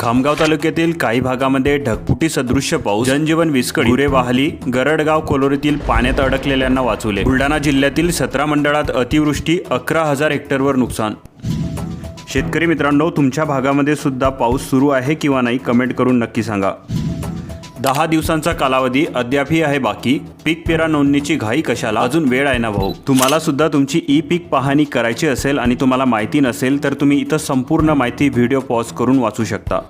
खामगाव तालुक्यातील काही भागामध्ये ढगपुटी सदृश्य पाऊस जनजीवन विस्कळीत गुरे वाहली गरडगाव कोलोरीतील पाण्यात अडकलेल्यांना वाचवले. बुलढाणा जिल्ह्यातील सतरा मंडळात अतिवृष्टी अकरा हजार हेक्टरवर नुकसान. शेतकरी मित्रांनो तुमच्या भागामध्ये सुद्धा पाऊस सुरू आहे किंवा नाही कमेंट करून नक्की सांगा. दहा दिवसांचा कालावधी अद्यापही आहे बाकी. पीक पेरा नोंदणीची घाई कशाला? अजून वेळ आहे ना भाऊ? तुम्हाला सुद्धा तुमची ई पीक पाहणी करायची असेल आणि तुम्हाला माहिती नसेल तर तुम्ही इथं संपूर्ण माहिती व्हिडिओ पॉज करून वाचू शकता.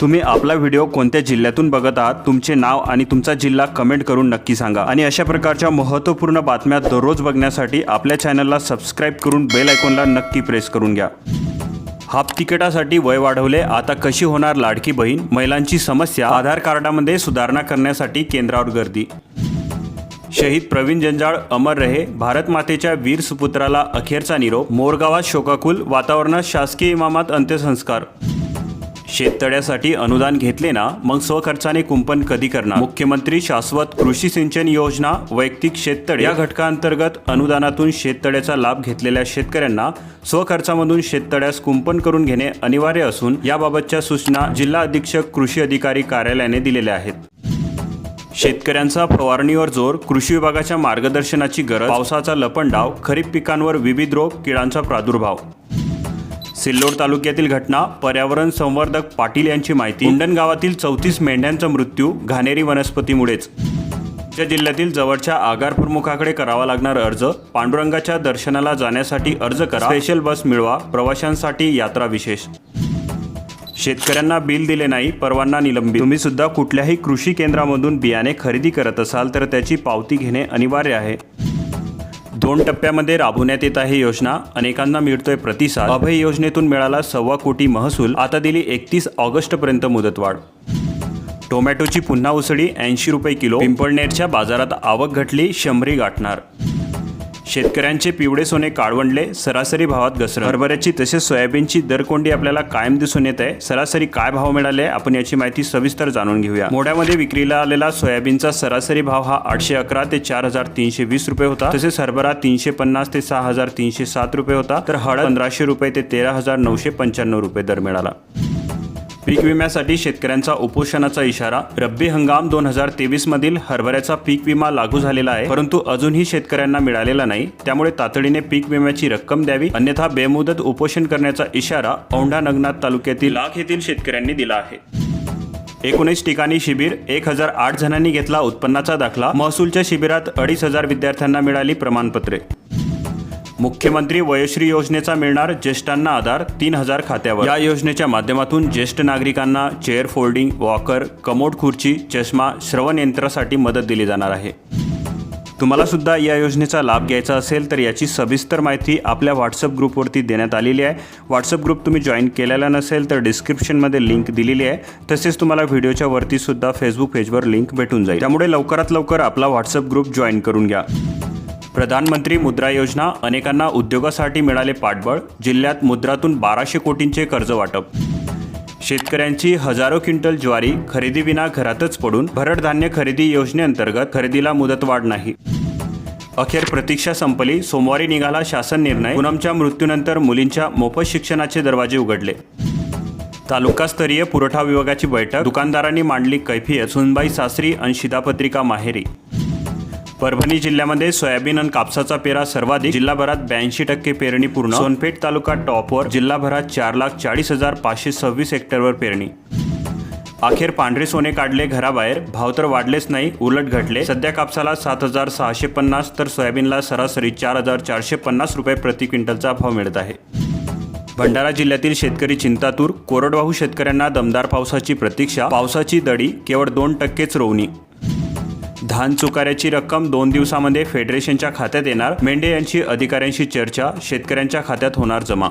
तुम्ही आपला व्हिडिओ कोणत्या जिल्ह्यातून बघत आहात तुमचे नाव आणि तुमचा जिल्हा कमेंट करून नक्की सांगा. आणि अशा प्रकारच्या महत्त्वपूर्ण बातम्या दररोज बघण्यासाठी आपल्या चॅनलला सबस्क्राईब करून बेल आयकॉनला नक्की प्रेस करून घ्या. हाफ तिकिटासाठी वय वाढवले. आता कशी होणार लाडकी बहीण? महिलांची समस्या. आधार कार्डामध्ये सुधारणा करण्यासाठी केंद्रावर गर्दी. शहीद प्रवीण जंजाळ अमर रहे. भारत मातेच्या वीर सुपुत्राला अखेरचा निरोप. मोरगावात शोकाकुल वातावरणात शासकीय इमामात अंत्यसंस्कार. शेततळ्यासाठी अनुदान घेतले ना मग स्वखर्चाने कुंपण कधी करणार? मुख्यमंत्री शाश्वत कृषी सिंचन योजना वैयक्तिक शेततळे या घटकांतर्गत अनुदानातून शेततळ्याचा लाभ घेतलेल्या शेतकऱ्यांना स्वखर्चामधून शेततळ्यास कुंपण करून घेणे अनिवार्य असून याबाबतच्या सूचना जिल्हा अधीक्षक कृषी अधिकारी कार्यालयाने दिलेल्या आहेत. शेतकऱ्यांचा फवारणीवर जोर कृषी विभागाच्या मार्गदर्शनाची गरज पावसाचा लपंडाव खरीप पिकांवर विविध रोग किडांचा प्रादुर्भाव. सिल्लोड तालुक्यातील घटना पर्यावरण संवर्धक पाटील यांची माहिती. उंडण गावातील चौतीस मेंढ्यांचा मृत्यू घाणेरी वनस्पतीमुळेच. त्या जिल्ह्यातील जवळच्या आगार प्रमुखाकडे करावा लागणार अर्ज पांडुरंगाच्या दर्शनाला जाण्यासाठी अर्ज करा. स्पेशल बस मिळवा प्रवाशांसाठी यात्रा विशेष. शेतकऱ्यांना बिल दिले नाही परवाना निलंबित. तुम्ही सुद्धा कुठल्याही कृषी केंद्रामधून बियाणे खरेदी करत असाल तर त्याची पावती घेणे अनिवार्य आहे. दोन टप्प्यामध्ये राबवण्यात येत आहे योजना. अनेकांना मिळतोय प्रतिसाद. अभय योजनेतून मिळाला सव्वा कोटी महसूल. आता दिली एकतीस ऑगस्टपर्यंत मुदतवाढ. टोमॅटोची पुन्हा उसळी ऐंशी रुपये किलो. पिंपळनेरच्या बाजारात आवक घटली शंभरी गाठणार. शेतकऱ्यांचे पिवळे सोने काळवंडले सरासरी भावात घसरण. हरभऱ्याची तसेच सोयाबीनची दरकोंडी आपल्याला कायम दिसून येत? आहे सरासरी काय भाव मिळाले? आपण याची माहिती सविस्तर जाणून घेऊया. मोड्यामध्ये विक्रीला आलेला सोयाबीनचा सरासरी भाव हा आठशे अकरा ते चार हजार तीनशे वीस रुपये होता. तसेच हरभरा तीनशे पन्नास ते सहा हजार तीनशे सात रुपये होता. तर हळद पंधराशे रुपये ते तेरा हजार नऊशे पंच्याण्णव रुपये दर मिळाला. पीक विम्यासाठी शेतकऱ्यांचा उपोषणाचा इशारा. रब्बी हंगाम दोन हजार तेवीस मधील हरभऱ्याचा पीक विमा लागू झालेला आहे. परंतु अजूनही शेतकऱ्यांना मिळालेला नाही. त्यामुळे तातडीने पीक विम्याची रक्कम द्यावी. अन्यथा बेमुदत उपोषण करण्याचा इशारा औंढा नगनाथ तालुक्यातील लाख येथील शेतकऱ्यांनी दिला आहे. एकोणीस ठिकाणी शिबिर एक हजार आठ जणांनी घेतला उत्पन्नाचा दाखला. महसूलच्या शिबिरात अडीच हजार विद्यार्थ्यांना मिळाली प्रमाणपत्रे. मुख्यमंत्री वयोश्री योजनेचा मिळणार ज्येष्ठांना आधार तीन हजार खात्यावर. या योजनेच्या माध्यमातून ज्येष्ठ नागरिकांना चेअर फोल्डिंग वॉकर कमोड खुर्ची चष्मा श्रवण यंत्रासाठी मदत दिली जाणार आहे. तुम्हाला सुद्धा या योजनेचा लाभ घ्यायचा असेल तर याची सविस्तर माहिती आपल्या व्हॉट्सअप ग्रुपवरती देण्यात आलेली आहे. व्हॉट्सअप ग्रुप तुम्ही जॉईन केलेला नसेल तर डिस्क्रिप्शनमध्ये लिंक दिलेली आहे. तसेच तुम्हाला व्हिडिओच्या वरतीसुद्धा फेसबुक पेजवर लिंक भेटून जाईल. त्यामुळे लवकरात लवकर आपला व्हॉट्सअप ग्रुप जॉईन करून घ्या. प्रधानमंत्री मुद्रा योजना अनेकांना उद्योगासाठी मिळाले पाठबळ जिल्ह्यात मुद्रातून बाराशे कोटींचे कर्ज वाटप. शेतकऱ्यांची हजारो क्विंटल ज्वारी खरेदीविना घरातच पडून भरड धान्य खरेदी योजनेअंतर्गत खरेदीला मुदतवाढ नाही. अखेर प्रतीक्षा संपली सोमवारी निघाला शासन निर्णय पूनमच्या मृत्यूनंतर मुलींच्या मोफत शिक्षणाचे दरवाजे उघडले. तालुकास्तरीय पुरवठा विभागाची बैठक दुकानदारांनी मांडली कैफियत सुनबाई सासरी आणि शिधापत्रिका माहेरी. परभणी जिल्ह्यामध्ये सोयाबीन आणि कापसाचा पेरा सर्वाधिक. जिल्हाभरात ब्याऐंशी टक्के पेरणी पूर्ण. सोनपेठ तालुका टॉपवर जिल्हाभरात चार लाख चाळीस हजार पाचशे सव्वीस हेक्टरवर पेरणी. अखेर पांढरे सोने काढले घराबाहेर. भाव तर वाढलेच नाही उलट घटले. सध्या कापसाला सात हजार सहाशे पन्नास तर सोयाबीनला सरासरी चार हजार चारशे पन्नास रुपये प्रति क्विंटलचा भाव मिळत आहे. भंडारा जिल्ह्यातील शेतकरी चिंतातूर. कोरडवाहू शेतकऱ्यांना दमदार पावसाची प्रतीक्षा. पावसाची दडी केवळ दोन टक्केच रोवणी. धान चुकाऱ्याची रक्कम दोन दिवसामध्ये फेडरेशनच्या खात्यात येणार. मेंढे यांची अधिकाऱ्यांशी चर्चा शेतकऱ्यांच्या खात्यात होणार जमा.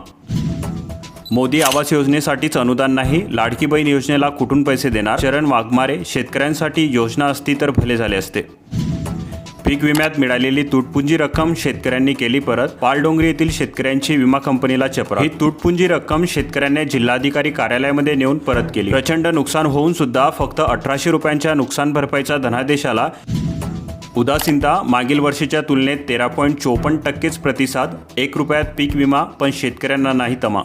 मोदी आवास योजनेसाठीच अनुदान नाही लाडकी बहीण योजनेला कुठून पैसे देणार? चरण वाघमारे शेतकऱ्यांसाठी योजना असती तर भले झाले असते. पीक विम्यात मिळालेली तुटपुंजी रक्कम शेतकऱ्यांनी केली परत. पालडोंगरी येथील शेतकऱ्यांची विमा कंपनीला चपरा ही तुटपुंजी रक्कम शेतकऱ्यांनी जिल्हाधिकारी कार्यालयामध्ये नेऊन परत केली. प्रचंड नुकसान होऊन सुद्धा फक्त अठराशे रुपयांच्या नुकसान भरपाईचा धनादेशाला उदासीनता. मागील वर्षीच्या तुलनेत तेरा पॉईंट चोपन्न टक्केच प्रतिसाद. एक रुपयात पीक विमा पण शेतकऱ्यांना नाही तमा.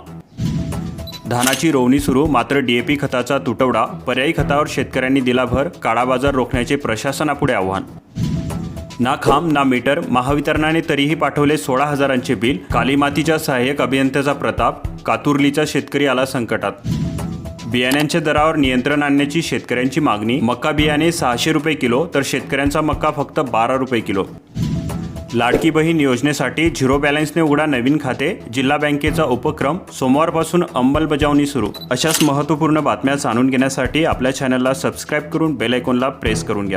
धानाची रोवणी सुरू मात्र डीएपी खताचा तुटवडा. पर्यायी खतावर शेतकऱ्यांनी दिला भर काळा बाजार रोखण्याचे प्रशासनापुढे आव्हान. ना खांब ना मीटर महावितरणाने तरीही पाठवले सोळा हजारांचे बिल. काली मातीच्या सहाय्यक अभियंत्याचा प्रताप कातुर्लीचा शेतकरी आला संकटात. बियाण्यांच्या दरावर नियंत्रण आणण्याची शेतकऱ्यांची मागणी. मका बियाणे सहाशे रुपये किलो तर शेतकऱ्यांचा मका फक्त बारा रुपये किलो. लाडकी बहीण योजनेसाठी झिरो बॅलन्सने उघडा नवीन खाते जिल्हा बँकेचा उपक्रम सोमवारपासून अंमलबजावणी सुरू. अशाच महत्त्वपूर्ण बातम्या जाणून घेण्यासाठी आपल्या चॅनलला सबस्क्राईब करून बेल आयकॉनला प्रेस करून घ्या.